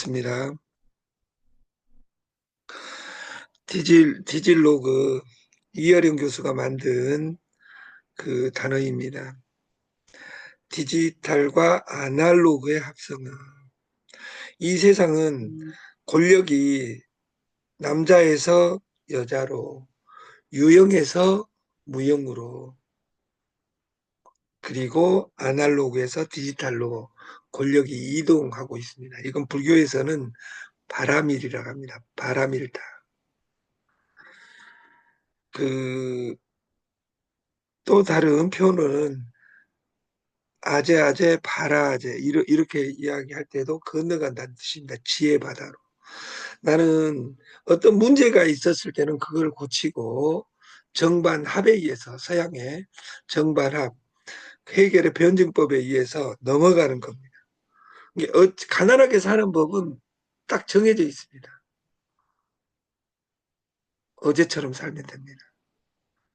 있습니다. 디질, 디질로그 이어령 교수가 만든 그 단어입니다. 디지털과 아날로그의 합성은 이 세상은 권력이 남자에서 여자로 유형에서 무형으로 그리고 아날로그에서 디지털로 권력이 이동하고 있습니다. 이건 불교에서는 바라밀이라고 합니다. 바라밀다. 그, 또 다른 표현은 아재 아재 바라 아재 이렇게 이야기할 때도 건너간다는 뜻입니다. 지혜 바다로. 나는 어떤 문제가 있었을 때는 그걸 고치고 정반합에 의해서 서양의 정반합 해결의 변증법에 의해서 넘어가는 겁니다. 어, 가난하게 사는 법은 딱 정해져 있습니다. 어제처럼 살면 됩니다.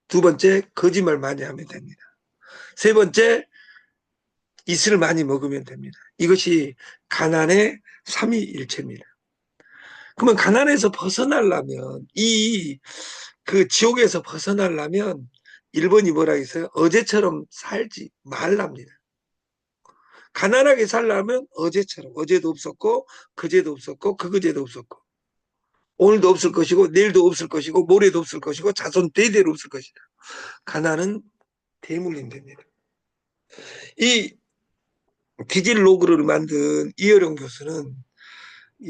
두 번째, 거짓말 많이 하면 됩니다. 세 번째, 이슬을 많이 먹으면 됩니다. 이것이 가난의 삼위일체입니다. 그러면 가난에서 벗어나려면 이 그 지옥에서 벗어나려면 1번이 뭐라 했어요? 어제처럼 살지 말랍니다. 가난하게 살려면 어제처럼 어제도 없었고 그제도 없었고 그그제도 없었고 오늘도 없을 것이고 내일도 없을 것이고 모레도 없을 것이고 자손 대대로 없을 것이다. 가난은 대물림됩니다. 이 디질 로그를 만든 이어령 교수는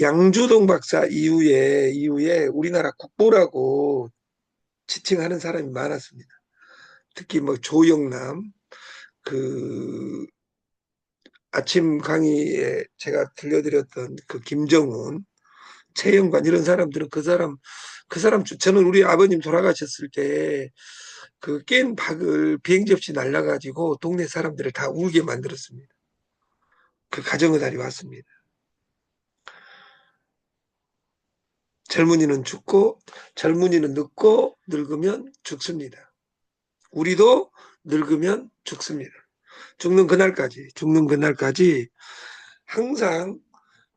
양주동 박사 이후에 이후에 우리나라 국보라고 지칭하는 사람이 많았습니다. 특히 뭐 조영남 그 아침 강의에 제가 들려드렸던 그 김정훈 최영관 이런 사람들은 그 사람 그 사람 저는 우리 아버님 돌아가셨을 때 그 깬 박을 비행기 없이 날라가지고 동네 사람들을 다 울게 만들었습니다. 그 가정의 달이 왔습니다. 젊은이는 죽고 젊은이는 늙고 늙으면 죽습니다. 우리도 늙으면 죽습니다. 죽는 그날까지 죽는 그날까지 항상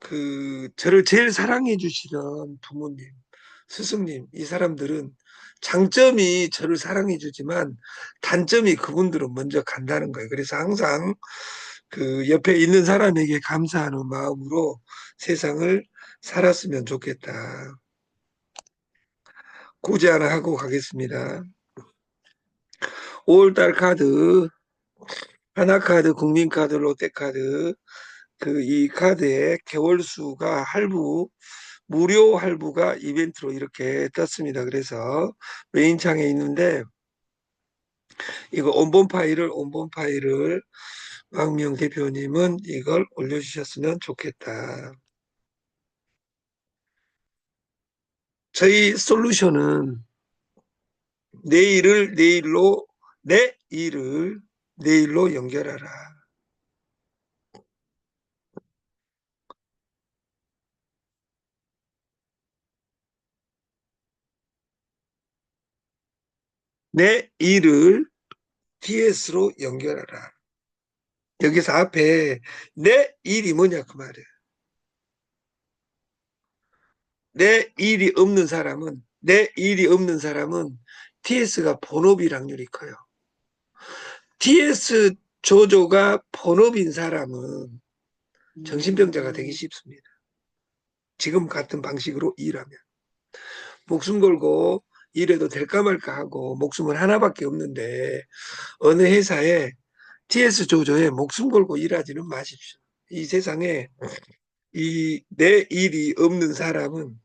그 저를 제일 사랑해 주시던 부모님, 스승님 이 사람들은 장점이 저를 사랑해 주지만 단점이 그분들은 먼저 간다는 거예요. 그래서 항상 그 옆에 있는 사람에게 감사하는 마음으로 세상을 살았으면 좋겠다. 고지 하나 하고 가겠습니다. 5월달 카드, 하나카드, 국민카드, 롯데카드 그 이 카드의 개월수가 할부 무료 할부가 이벤트로 이렇게 떴습니다. 그래서 메인 창에 있는데 이거 온본 파일을 온본 파일을 왕명 대표님은 이걸 올려주셨으면 좋겠다. 저희 솔루션은 내일을 내일로 내 일을 내일로 연결하라. 내 일을 TS로 연결하라. 여기서 앞에 내 일이 뭐냐 그 말이에요. 내 일이 없는 사람은 내 일이 없는 사람은 TS가 본업일 확률이 커요. TS 조조가 본업인 사람은 정신병자가 되기 쉽습니다. 지금 같은 방식으로 일하면 목숨 걸고 일해도 될까 말까 하고 목숨은 하나밖에 없는데 어느 회사에 TS 조조에 목숨 걸고 일하지는 마십시오. 이 세상에 이 내 일이 없는 사람은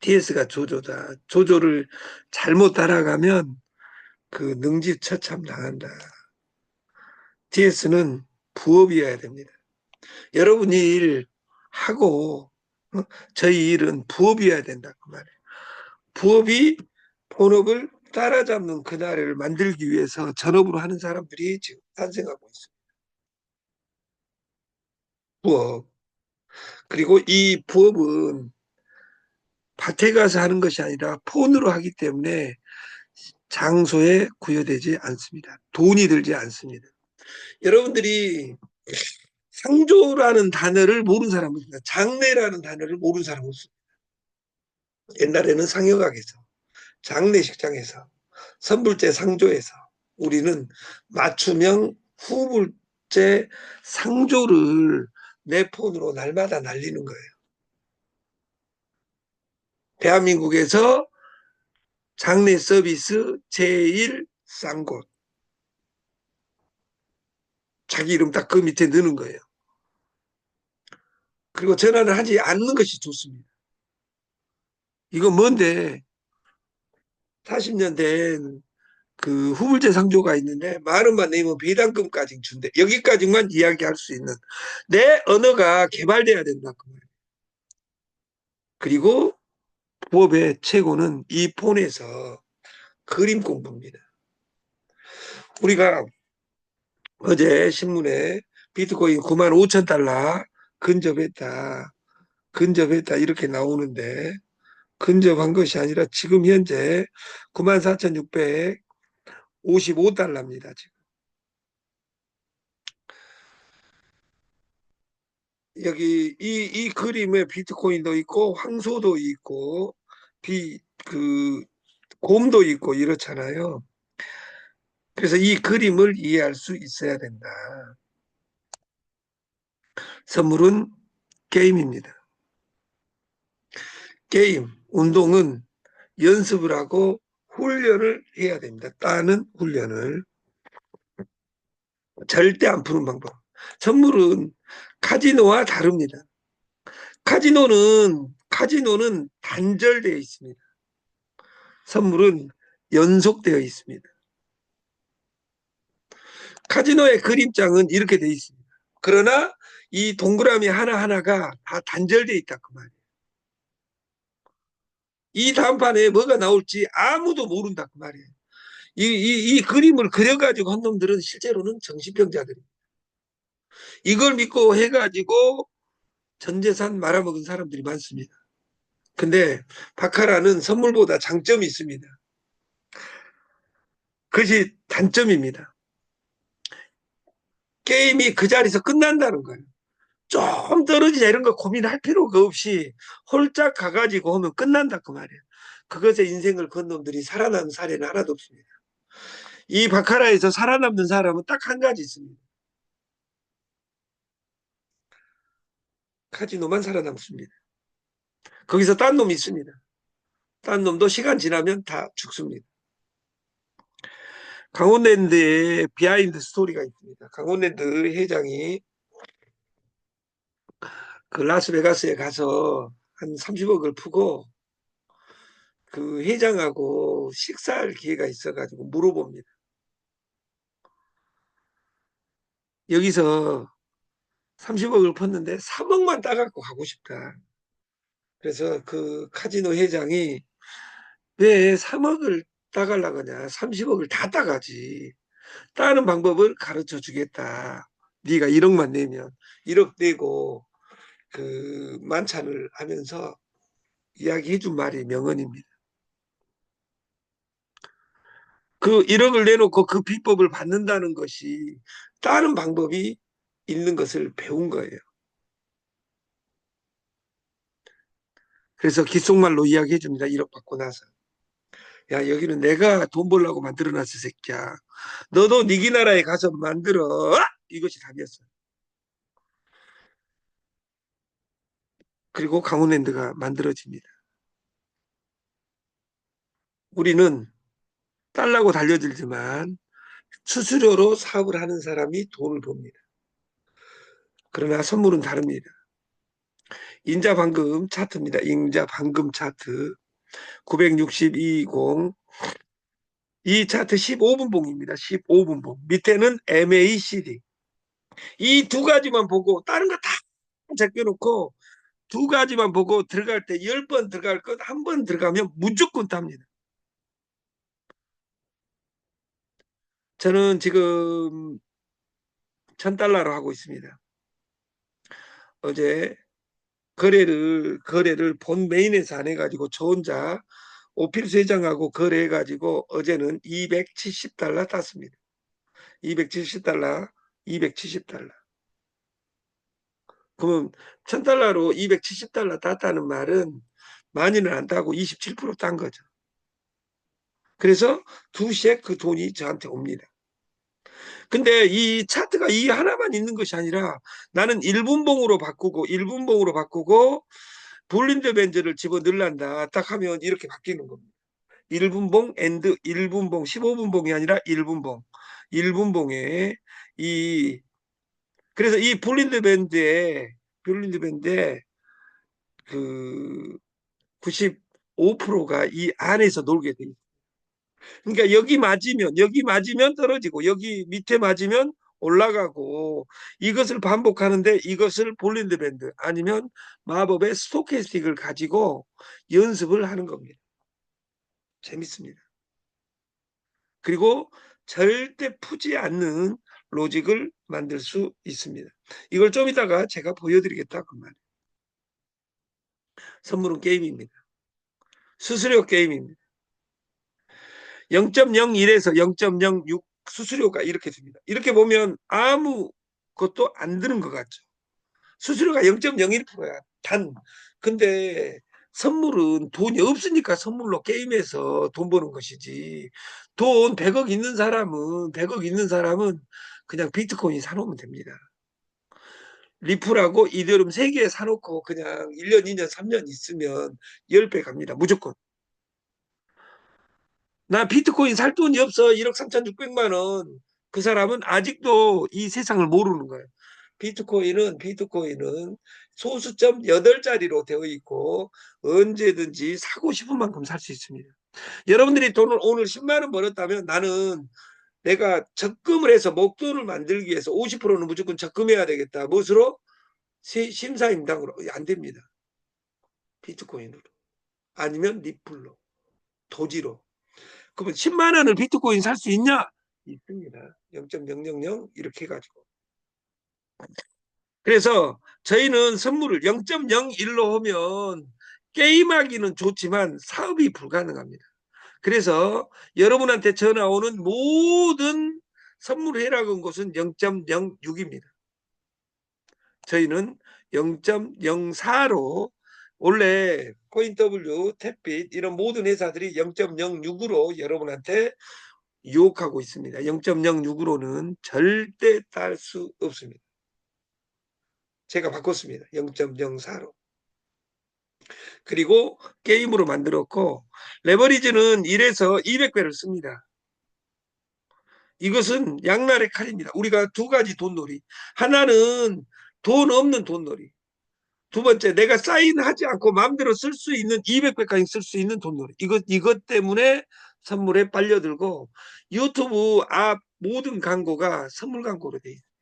TS가 조조다. 조조를 잘못 따라가면 그 능지 처참 당한다. TS는 부업이어야 됩니다. 여러분 일 하고 어? 저희 일은 부업이어야 된다 그 말이에요. 부업이 본업을 따라잡는 그날을 만들기 위해서 전업으로 하는 사람들이 지금 탄생하고 있습니다. 부업. 그리고 이 부업은 밭에 가서 하는 것이 아니라 폰으로 하기 때문에 장소에 구여되지 않습니다. 돈이 들지 않습니다. 여러분들이 상조라는 단어를 모르는 사람은 없습니다. 장례라는 단어를 모르는 사람은 없습니다. 옛날에는 상여각에서 장례식장에서 선불제 상조에서 우리는 맞춤형 후불제 상조를 내 폰으로 날마다 날리는 거예요. 대한민국에서 장례 서비스 제일 싼 곳. 자기 이름 딱 그 밑에 넣는 거예요. 그리고 전화를 하지 않는 것이 좋습니다. 이거 뭔데 40년 된 그 후불제 상조가 있는데 만 원만 내면 배당금까지 준대. 여기까지만 이야기할 수 있는 내 언어가 개발돼야 된다 그 말이에요. 그리고 부업의 최고는 이 폰에서 그림 공부입니다. 우리가 어제 신문에 비트코인 9만 5천 달러 근접했다. 근접했다 이렇게 나오는데 근접한 것이 아니라 지금 현재 94,655달러입니다. 지금. 여기 이, 이 그림에 비트코인도 있고 황소도 있고 비 그 곰도 있고 이렇잖아요. 그래서 이 그림을 이해할 수 있어야 된다. 선물은 게임입니다. 게임, 운동은 연습을 하고 훈련을 해야 됩니다. 따는 훈련을. 절대 안 푸는 방법. 선물은 카지노와 다릅니다. 카지노는 카지노는 단절되어 있습니다. 선물은 연속되어 있습니다. 카지노의 그림장은 이렇게 되어 있습니다. 그러나 이 동그라미 하나하나가 다 단절되어 있다 그 말이에요. 이 다음판에 뭐가 나올지 아무도 모른다 그 말이에요. 이, 이, 이 그림을 그려가지고 한 놈들은 실제로는 정신병자들입니다. 이걸 믿고 해가지고 전 재산 말아먹은 사람들이 많습니다. 근데 바카라는 선물보다 장점이 있습니다. 그것이 단점입니다. 게임이 그 자리에서 끝난다는 거예요. 좀 떨어지자 이런 거 고민할 필요가 없이 홀짝 가가지고 하면 끝난다 그 말이에요. 그것에 인생을 건 놈들이 살아남은 사례는 하나도 없습니다. 이 바카라에서 살아남는 사람은 딱 한 가지 있습니다. 카지노만 살아남습니다. 거기서 딴 놈이 있습니다. 딴 놈도 시간 지나면 다 죽습니다. 강원랜드에 비하인드 스토리가 있습니다. 강원랜드 회장이 그 라스베가스에 가서 한 30억을 푸고 그 회장하고 식사할 기회가 있어가지고 물어봅니다. 여기서 30억을 폈는데 3억만 따갖고 가고 싶다. 그래서 그 카지노 회장이 왜 3억을 따갈라 그냐? 30억을 다 따가지. 따는 방법을 가르쳐 주겠다. 네가 1억만 내면 1억 내고 그 만찬을 하면서 이야기해 준 말이 명언입니다. 그 1억을 내놓고 그 비법을 받는다는 것이 다른 방법이 있는 것을 배운 거예요 그래서 귓속말로 이야기해 줍니다. 1억 받고 나서. 야 여기는 내가 돈 벌라고 만들어놨어 새끼야. 너도 니기 나라에 가서 만들어. 이것이 답이었어요. 그리고 강원랜드가 만들어집니다. 우리는 딸라고 달려들지만 수수료로 사업을 하는 사람이 돈을 법니다. 그러나 선물은 다릅니다 인자방금 차트입니다 인자방금 차트 962.20. 이 차트 15분봉입니다. 15분봉. 밑에는 MACD. 이 두 가지만 보고 다른 거 다 제껴놓고 두 가지만 보고 들어갈 때 10번 들어갈 것 한 번 들어가면 무조건 탑니다. 저는 지금 천달러로 하고 있습니다. 어제 거래를 거래를 본 메인에서 안 해가지고 저 혼자 오필수 회장하고 거래해가지고 어제는 270달러 땄습니다. 270달러, 270달러. 그러면 1000달러로 270달러 땄다는 말은 많이는 안 따고 27%딴 거죠. 그래서 2시에 그 돈이 저한테 옵니다. 근데 이 차트가 이 하나만 있는 것이 아니라 나는 1분봉으로 바꾸고 1분봉으로 바꾸고 볼린드 밴드를 집어 넣는다. 딱 하면 이렇게 바뀌는 겁니다. 1분봉 엔드 1분봉 15분봉이 아니라 1분봉 1분봉에 이 그래서 이 볼린드 밴드에 볼린드 밴드에 그 95%가 이 안에서 놀게 돼 있어요. 그러니까 여기 맞으면 여기 맞으면 떨어지고 여기 밑에 맞으면 올라가고 이것을 반복하는데 이것을 볼린드 밴드 아니면 마법의 스토캐스틱을 가지고 연습을 하는 겁니다. 재밌습니다. 그리고 절대 푸지 않는 로직을 만들 수 있습니다. 이걸 좀 이따가 제가 보여드리겠다 그 말이에요. 선물은 게임입니다. 수수료 게임입니다. 0.01에서 0.06 수수료가 이렇게 됩니다. 이렇게 보면 아무 것도 안 드는 것 같죠. 수수료가 0.01%야. 단. 근데 선물은 돈이 없으니까 선물로 게임에서 돈 버는 것이지. 돈 100억 있는 사람은 100억 있는 사람은 그냥 비트코인 사놓으면 됩니다. 리플하고 이더리움 3개 사놓고 그냥 1년, 2년, 3년 있으면 10배 갑니다. 무조건. 나 비트코인 살 돈이 없어. 1억 3,600만 원. 그 사람은 아직도 이 세상을 모르는 거예요. 비트코인은 비트코인은 소수점 8자리로 되어 있고 언제든지 사고 싶은 만큼 살 수 있습니다. 여러분들이 돈을 오늘 10만 원 벌었다면 나는 내가 적금을 해서 목돈을 만들기 위해서 50%는 무조건 적금해야 되겠다. 무엇으로? 심사임당으로 안 됩니다. 비트코인으로 아니면 리플로 도지로 그러면 10만 원을 비트코인 살 수 있냐? 있습니다. 0.000 이렇게 해가지고. 그래서 저희는 선물을 0.01로 하면 게임하기는 좋지만 사업이 불가능합니다. 그래서 여러분한테 전화 오는 모든 선물 해락은 곳은 0.06입니다. 저희는 0.04로 원래 코인W, 탭빛 이런 모든 회사들이 0.06으로 여러분한테 유혹하고 있습니다. 0.06으로는 절대 딸 수 없습니다. 제가 바꿨습니다. 0.04로. 그리고 게임으로 만들었고 레버리지는 1에서 200배를 씁니다. 이것은 양날의 칼입니다. 우리가 두 가지 돈놀이. 하나는 돈 없는 돈놀이. 두 번째, 내가 사인하지 않고 마음대로 쓸 수 있는 200배까지 쓸 수 있는 돈놀이. 이것, 이것 때문에 선물에 빨려들고 유튜브 앞 모든 광고가 선물 광고로 돼 있습니다.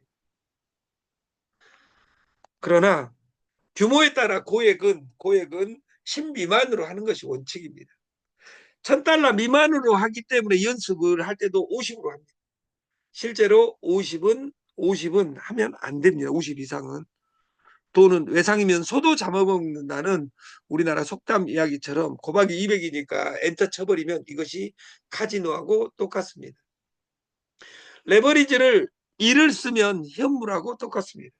그러나 규모에 따라 고액은 고액은 10 미만으로 하는 것이 원칙입니다. 1000달러 미만으로 하기 때문에 연습을 할 때도 50으로 합니다. 실제로 50은 50은 하면 안 됩니다. 50 이상은. 또는 외상이면 소도 잡아먹는다는 우리나라 속담 이야기처럼 고박이 200이니까 엔터 쳐버리면 이것이 카지노하고 똑같습니다. 레버리지를 1을 쓰면 현물하고 똑같습니다.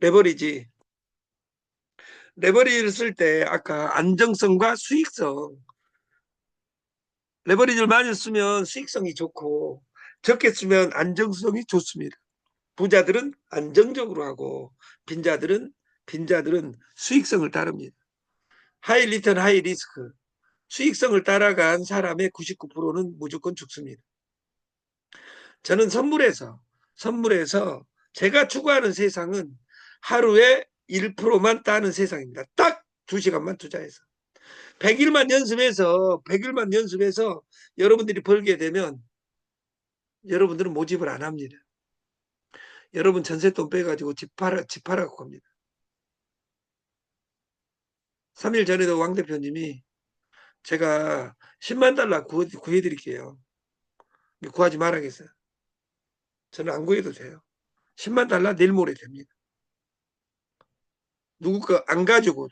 레버리지 레버리지를 쓸 때 아까 안정성과 수익성 레버리지를 많이 쓰면 수익성이 좋고 적게 쓰면 안정성이 좋습니다. 부자들은 안정적으로 하고 빈자들은 빈자들은 수익성을 따릅니다. 하이 리턴 하이 리스크 수익성을 따라간 사람의 99%는 무조건 죽습니다. 저는 선물에서 선물에서 제가 추구하는 세상은 하루에 1%만 따는 세상입니다. 딱 2시간만 투자해서 100일만 연습해서 100일만 연습해서 여러분들이 벌게 되면 여러분들은 모집을 안 합니다. 여러분 전세돈 빼가지고 집 팔아, 집 팔아고 갑니다. 3일 전에도 왕 대표님이 제가 10만 달러 구해, 구해드릴게요. 구하지 말아겠어요. 저는 안 구해도 돼요. 10만 달러 내일 모레 됩니다. 누구 거안 가지고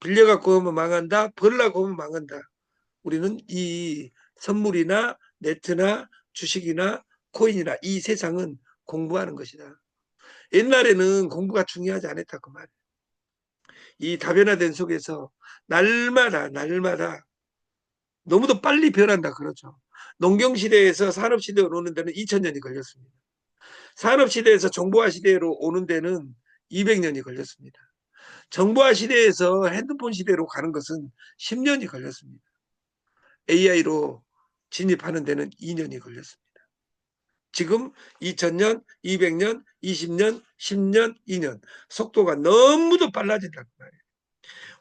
빌려갖고 하면 망한다. 벌라고 하면 망한다. 우리는 이 선물이나 네트나 주식이나 코인이나 이 세상은 공부하는 것이다. 옛날에는 공부가 중요하지 않았다 그 말이에요. 이 다변화된 속에서 날마다 날마다 너무도 빨리 변한다 그러죠. 농경 시대에서 산업 시대로 오는 데는 2000년이 걸렸습니다. 산업 시대에서 정보화 시대로 오는 데는 200년이 걸렸습니다. 정보화 시대에서 핸드폰 시대로 가는 것은 10년이 걸렸습니다. AI로 진입하는 데는 2년이 걸렸습니다. 지금 2000년, 200년, 20년, 10년, 2년 속도가 너무도 빨라진단 말이에요.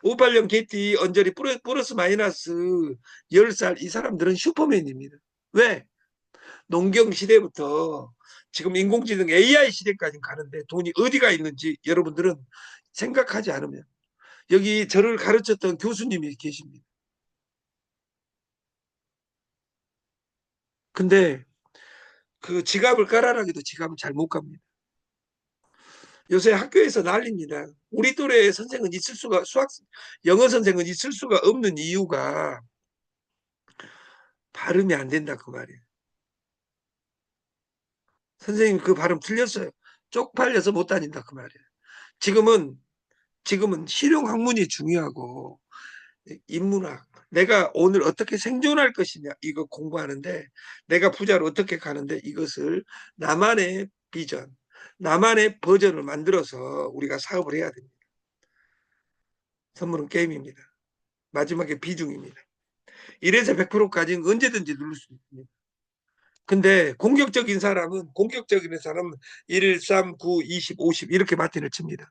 580 개띠 언저리 플러- 플러스 마이너스 10살 이 사람들은 슈퍼맨입니다. 왜? 농경 시대부터 지금 인공지능 AI 시대까지 가는데 돈이 어디가 있는지 여러분들은 생각하지 않으면 여기 저를 가르쳤던 교수님이 계십니다. 근데 그 지갑을 깔아라기도 지갑을 잘못 갑니다. 요새 학교에서 난립니다. 우리 또래 선생은 있을 수가 수학 영어 선생은 있을 수가 없는 이유가 발음이 안 된다 그 말이에요. 선생님 그 발음 틀렸어요. 쪽팔려서 못 다닌다 그 말이에요. 지금은 지금은 실용 학문이 중요하고 인문학 내가 오늘 어떻게 생존할 것이냐 이거 공부하는데 내가 부자로 어떻게 가는데 이것을 나만의 비전 나만의 버전을 만들어서 우리가 사업을 해야 됩니다. 선물은 게임입니다. 마지막에 비중입니다. 1에서 100%까지는 언제든지 누를 수 있습니다. 근데 공격적인 사람은 공격적인 사람은 1, 3, 9, 20, 50 이렇게 마틴을 칩니다.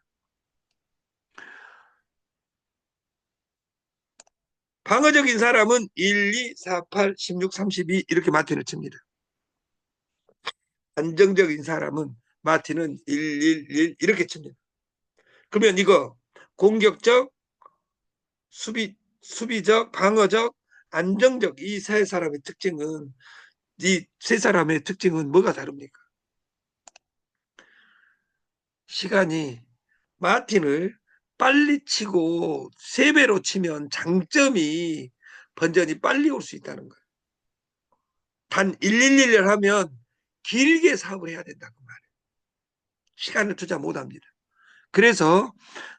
방어적인 사람은 1, 2, 4, 8, 16, 32 이렇게 마틴을 칩니다. 안정적인 사람은 마틴은 1, 1, 1 이렇게 칩니다. 그러면 이거 공격적, 수비, 수비적, 방어적, 안정적 이 세 사람의 특징은 이 세 사람의 특징은 뭐가 다릅니까? 시간이 마틴을 빨리 치고 세 배로 치면 장점이 번전이 빨리 올 수 있다는 거예요. 단 111을 하면 길게 사업을 해야 된다고 말해요. 시간을 투자 못 합니다. 그래서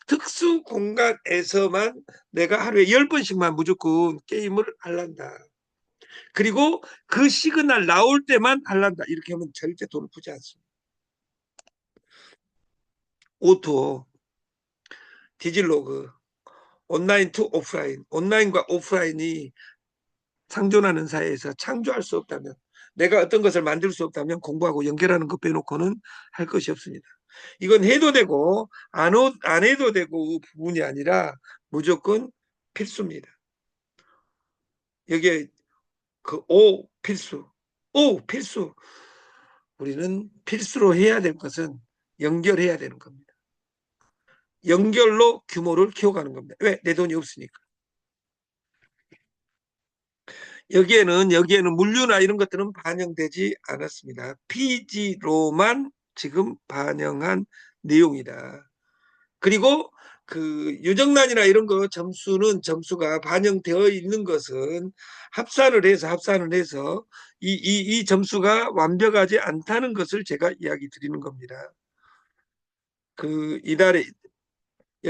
특수 공간에서만 내가 하루에 10번씩만 무조건 게임을 할란다. 그리고 그 시그널 나올 때만 할란다. 이렇게 하면 절대 돈을 푸지 않습니다. 오토, 디질로그, 온라인 투 오프라인, 온라인과 오프라인이 상존하는 사회에서 창조할 수 없다면 내가 어떤 것을 만들 수 없다면 공부하고 연결하는 것 빼놓고는 할 것이 없습니다. 이건 해도 되고 안, 호- 안 해도 되고 부분이 아니라 무조건 필수입니다. 여기에 그 오 필수, 오 필수. 우리는 필수로 해야 될 것은 연결해야 되는 겁니다. 연결로 규모를 키워가는 겁니다. 왜? 내 돈이 없으니까. 여기에는 여기에는 물류나 이런 것들은 반영되지 않았습니다. PG로만 지금 반영한 내용이다. 그리고 그 유정란이나 이런 거 점수는 점수가 반영되어 있는 것은 합산을 해서 합산을 해서 이, 이, 이 점수가 완벽하지 않다는 것을 제가 이야기 드리는 겁니다. 그 이달에 야,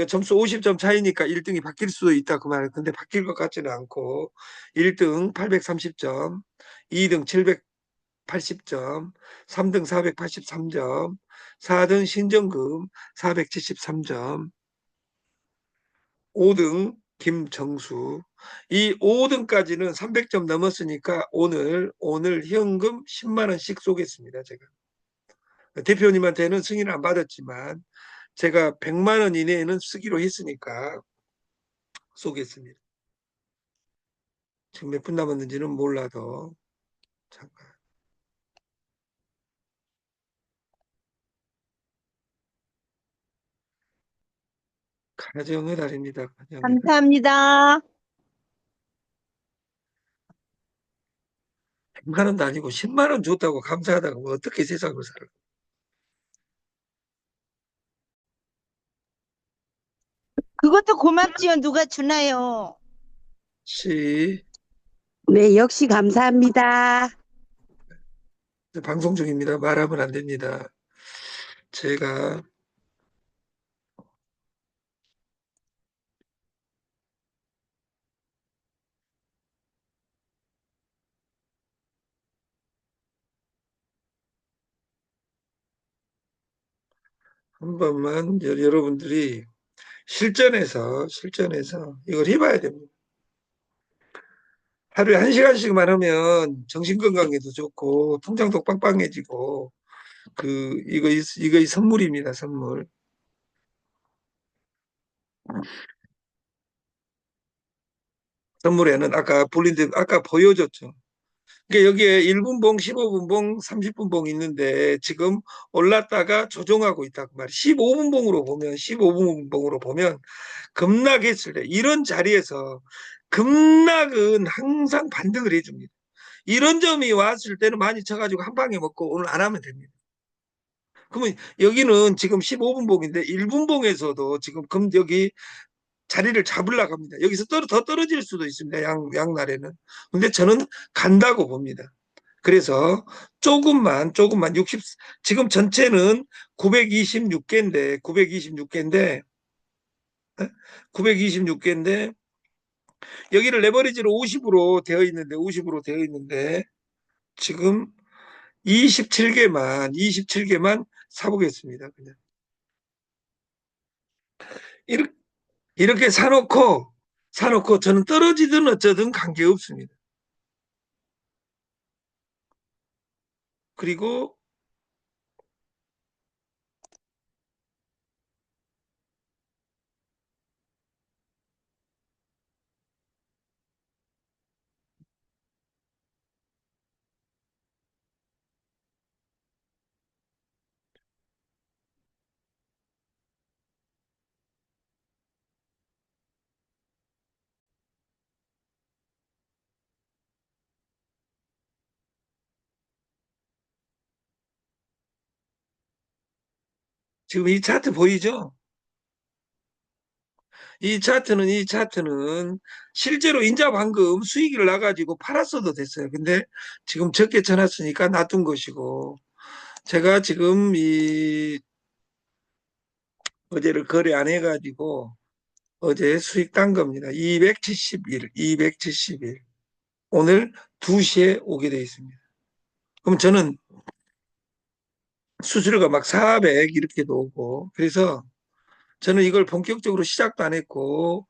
점수 50점 차이니까 1등이 바뀔 수도 있다 그 말이에요. 근데 바뀔 것 같지는 않고 1등 830점, 2등 780점, 3등 483점, 4등 신정금 473점, 5등 김정수 이 5등까지는 300점 넘었으니까 오늘 오늘 현금 10만 원씩 쏘겠습니다. 제가 대표님한테는 승인을 안 받았지만 제가 100만 원 이내에는 쓰기로 했으니까 쏘겠습니다. 지금 몇 분 남았는지는 몰라도 잠깐. 가정의 달입니다. 가정의 달. 감사합니다. 100만 원도 아니고 10만 원 줬다고 감사하다고 뭐 어떻게 세상을 살아? 그것도 고맙지요. 누가 주나요? 시 네, 역시 감사합니다. 방송 중입니다. 말하면 안 됩니다. 제가 한 번만 여- 여러분들이 실전에서 실전에서 이걸 해봐야 됩니다. 하루에 한 시간씩만 하면 정신 건강에도 좋고 통장도 빵빵해지고 그 이거 이거 선물입니다 선물. 선물에는 아까 불린데 아까 보여줬죠. 그러니까 여기에 1분봉, 15분봉, 30분봉 있는데 지금 올랐다가 조정하고 있다 그 말이에요. 15분봉으로 보면 15분봉으로 보면 급락했을 때 이런 자리에서 급락은 항상 반등을 해줍니다. 이런 점이 왔을 때는 많이 쳐가지고 한 방에 먹고 오늘 안 하면 됩니다. 그러면 여기는 지금 15분봉인데 1분봉에서도 지금 금 여기 자리를 잡으려고 합니다. 여기서 떨어, 더 떨어질 수도 있습니다. 양, 양날에는. 근데 저는 간다고 봅니다. 그래서 조금만, 조금만 60, 지금 전체는 926개인데, 926개인데, 926개인데, 여기를 레버리지로 50으로 되어 있는데, 50으로 되어 있는데, 지금 27개만, 27개만 사보겠습니다. 그냥. 이렇게, 이렇게 사놓고, 사놓고 저는 떨어지든 어쩌든 관계없습니다. 그리고 지금 이 차트 보이죠? 이 차트는 이 차트는 실제로 인자 방금 수익을 나가지고 팔았어도 됐어요. 근데 지금 적게 쳐놨으니까 놔둔 것이고 제가 지금 이 어제를 거래 안 해가지고 어제 수익 딴 겁니다. 271, 271. 오늘 2시에 오게 되어 있습니다. 그럼 저는 수수료가 막 400 이렇게도 오고 그래서 저는 이걸 본격적으로 시작도 안 했고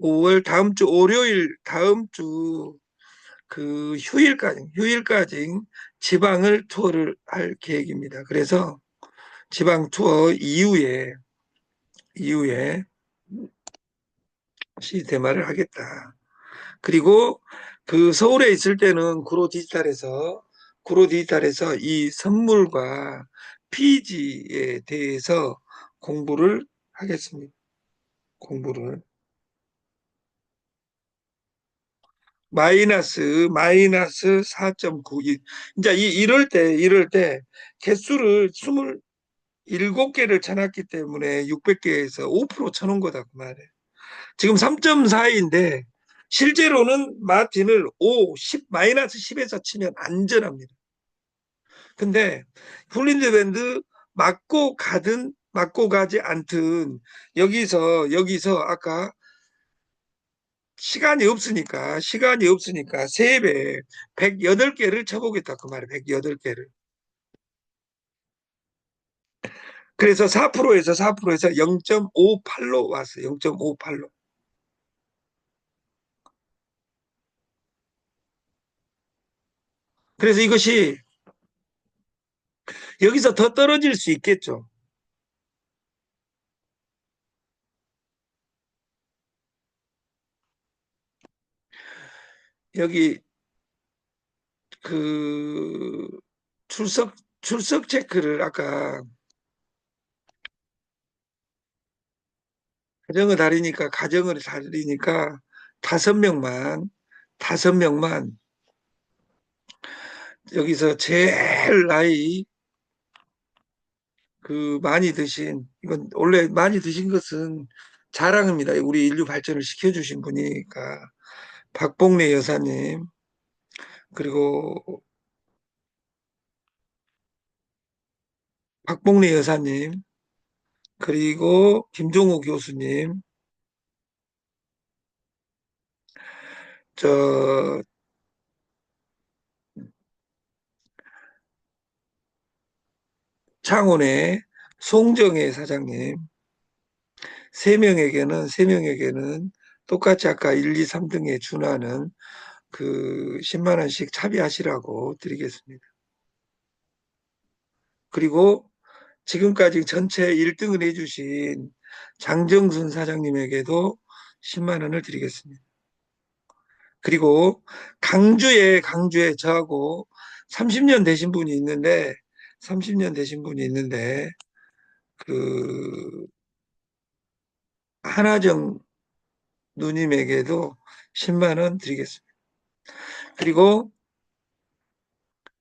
5월 다음 주 월요일 다음 주 그 휴일까지 휴일까지 지방을 투어를 할 계획입니다. 그래서 지방 투어 이후에 이후에 시 대마를 하겠다. 그리고 그 서울에 있을 때는 구로 디지털에서 구로 디지털에서 이 선물과 피지에 대해서 공부를 하겠습니다. 공부를 마이너스 마이너스 4.9 이제 이 이럴 때 이럴 때 개수를 27개를 쳐놨기 때문에 600개에서 5% 쳐놓은 거다 그 말이에요. 지금 3.4인데 실제로는 마틴을 5, 10 마이너스 10에서 치면 안전합니다. 근데 훌린드 밴드 맞고 가든 맞고 가지 않든 여기서 여기서 아까 시간이 없으니까 시간이 없으니까 3배 108개를 쳐보겠다 그 말이에요 108개를. 그래서 4%에서 4%에서 0.58로 왔어요 0.58로. 그래서 이것이 여기서 더 떨어질 수 있겠죠. 여기 그 출석 출석 체크를 아까 가정을 다리니까 가정을 다리니까 다섯 명만 다섯 명만 여기서 제일 나이 그 많이 드신 이건 원래 많이 드신 것은 자랑입니다. 우리 인류 발전을 시켜주신 분이니까. 박봉래 여사님. 그리고 박봉래 여사님, 그리고 김종우 교수님, 저, 창원의 송정혜 사장님, 세 명에게는, 세 명에게는 똑같이 아까 1, 2, 3등에 준하는 그 10만 원씩 차비하시라고 드리겠습니다. 그리고 지금까지 전체 1등을 해주신 장정순 사장님에게도 10만 원을 드리겠습니다. 그리고 강주에 강주에 저하고 30년 되신 분이 있는데 30년 되신 분이 있는데 그 하나정 누님에게도 10만 원 드리겠습니다. 그리고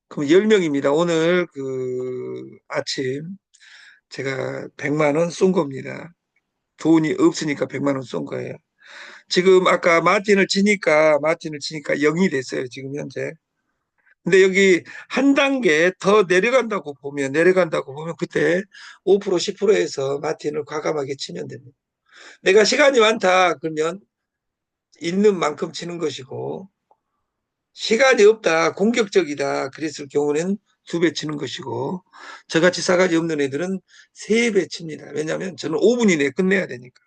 그럼 10명입니다. 오늘 그 아침 제가 100만 원 쏜 겁니다. 돈이 없으니까 100만 원 쏜 거예요. 지금 아까 마틴을 치니까 마틴을 치니까 0이 됐어요. 지금 현재. 근데 여기 한 단계 더 내려간다고 보면 내려간다고 보면 그때 5% 10%에서 마틴을 과감하게 치면 됩니다. 내가 시간이 많다 그러면 있는 만큼 치는 것이고 시간이 없다, 공격적이다, 그랬을 경우는 두 배 치는 것이고, 저같이 싸가지 없는 애들은 세 배 칩니다. 왜냐하면 저는 5분 이내에 끝내야 되니까.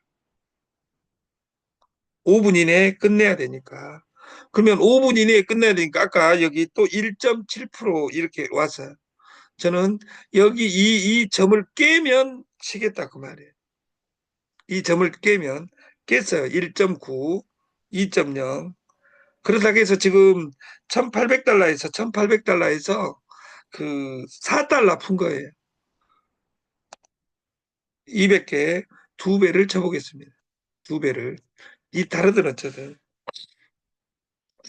5분 이내에 끝내야 되니까. 그러면 5분 이내에 끝내야 되니까, 아까 여기 또 1.7% 이렇게 와서, 저는 여기 이, 이 점을 깨면 치겠다, 그 말이에요. 이 점을 깨면, 깼어요. 1.9, 2.0, 그러다고 해서 지금 1800달러에서 1800달러에서 그 4달러 푼 거예요. 200개 두 배를 쳐보겠습니다. 두 배를. 이 다르든 어쩌든.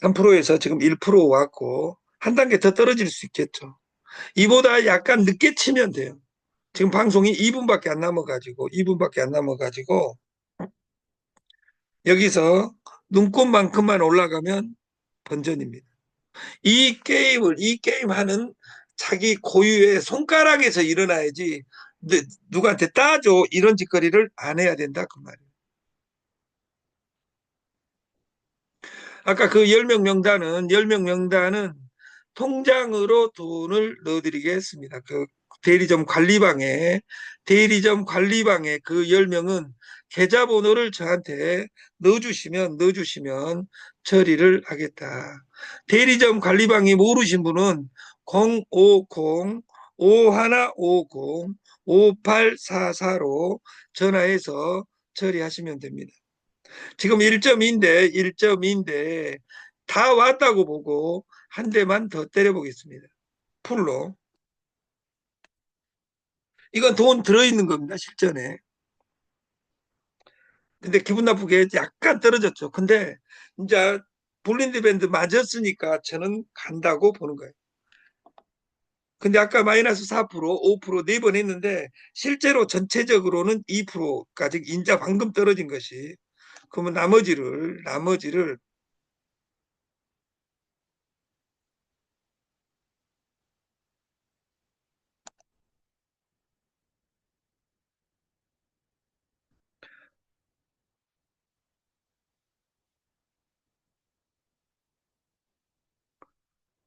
3%에서 지금 1% 왔고 한 단계 더 떨어질 수 있겠죠. 이보다 약간 늦게 치면 돼요. 지금 방송이 2분밖에 안 남아가지고 2분밖에 안 남아가지고 여기서 눈꽃만큼만 올라가면 번전입니다. 이 게임을 이 게임 하는 자기 고유의 손가락에서 일어나야지 누, 누구한테 따줘 이런 짓거리를 안 해야 된다 그 말이에요. 아까 그 10명 명단은 10명 명단은 통장으로 돈을 넣어드리겠습니다. 그 대리점 관리방에 대리점 관리방에 그 10명은 계좌번호를 저한테 넣어주시면 넣어주시면 처리를 하겠다. 대리점 관리방이 모르신 분은 050-5150-5844로 전화해서 처리하시면 됩니다. 지금 1.2인데 1.2인데 다 왔다고 보고 한 대만 더 때려보겠습니다. 풀로. 이건 돈 들어있는 겁니다. 실전에. 근데 기분 나쁘게 약간 떨어졌죠. 근데 이제 볼린드 밴드 맞았으니까 저는 간다고 보는 거예요. 근데 아까 마이너스 4%, 5%, 네 번 했는데 실제로 전체적으로는 2%까지 인자 방금 떨어진 것이 그러면 나머지를 나머지를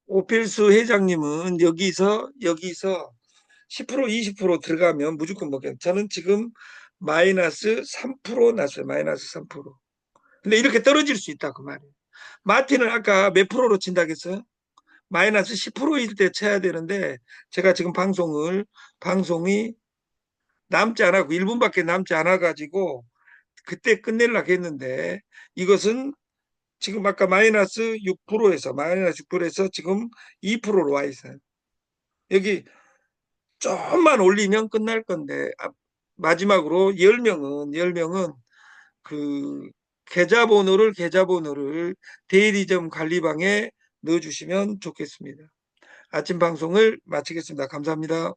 오필수 회장님은 여기서 여기서 10% 20% 들어가면 무조건 먹겠 저는 지금 마이너스 3% 났어요. 마이너스 3%. 근데 이렇게 떨어질 수 있다 그 말이에요. 마틴은 아까 몇 프로로 친다고 했어요? 마이너스 10%일 때 쳐야 되는데 제가 지금 방송을 방송이 남지 않았고 1분밖에 남지 않아 가지고 그때 끝내려고 했는데 이것은 지금 아까 마이너스 6%에서 마이너스 6%에서 지금 2%로 와 있어요. 여기 조금만 올리면 끝날 건데 아, 마지막으로 10명은 10명은 그 계좌번호를 계좌번호를 대리점 관리방에 넣어 주시면 좋겠습니다. 아침 방송을 마치겠습니다. 감사합니다.